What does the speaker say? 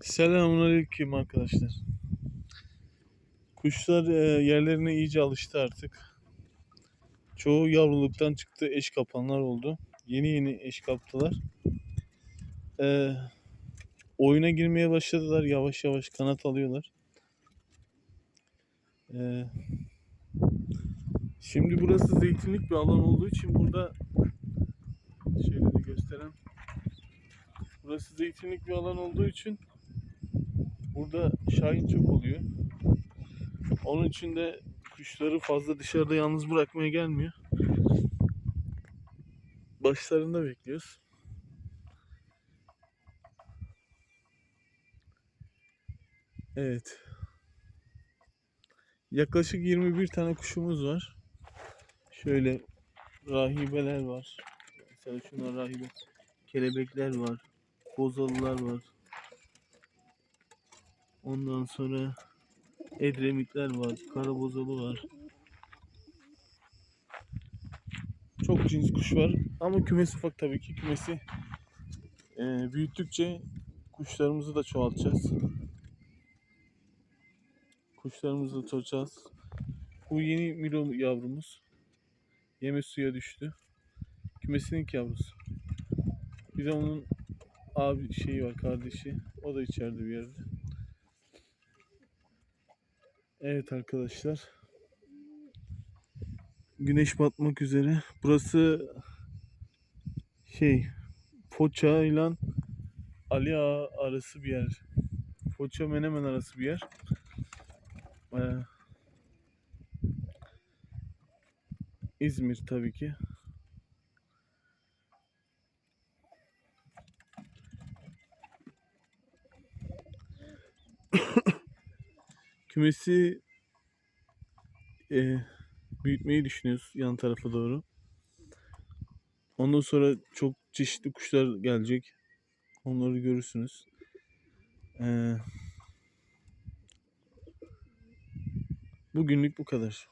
Selamünaleyküm arkadaşlar. Kuşlar e, yerlerine iyice alıştı artık. Çoğu yavruluktan çıktı, eş kapanlar oldu. Yeni yeni eş kaptılar. E, oyuna girmeye başladılar. Yavaş yavaş kanat alıyorlar. E, şimdi burası zeytinlik bir alan olduğu için burada şöyle de gösteren Burası zeytinlik bir alan olduğu için burada şahin çok oluyor. Onun için de kuşları fazla dışarıda yalnız bırakmaya gelmiyor. Başlarında bekliyoruz. Evet. Yaklaşık 21 tane kuşumuz var. Şöyle rahibeler var. Mesela şunlar rahibe. Kelebekler var. Bozalılar var. Ondan sonra Edremitler var. Karabozalı var. Çok cins kuş var. Ama kümesi ufak tabii ki. Kümesi e, büyüttükçe kuşlarımızı da çoğaltacağız. Kuşlarımızı da çoğaltacağız. Bu yeni Milo yavrumuz. Yeme suya düştü. Kümesinin yavrusu. Bir de onun abi şeyi var kardeşi. O da içeride bir yerde. Evet arkadaşlar. Güneş batmak üzere. Burası şey Foça ile Ali Ağa arası bir yer. Foça Menemen arası bir yer. Ee, İzmir tabii ki. Kümesi e, büyütmeyi düşünüyoruz yan tarafa doğru. Ondan sonra çok çeşitli kuşlar gelecek. Onları görürsünüz. Ee, bugünlük bu kadar.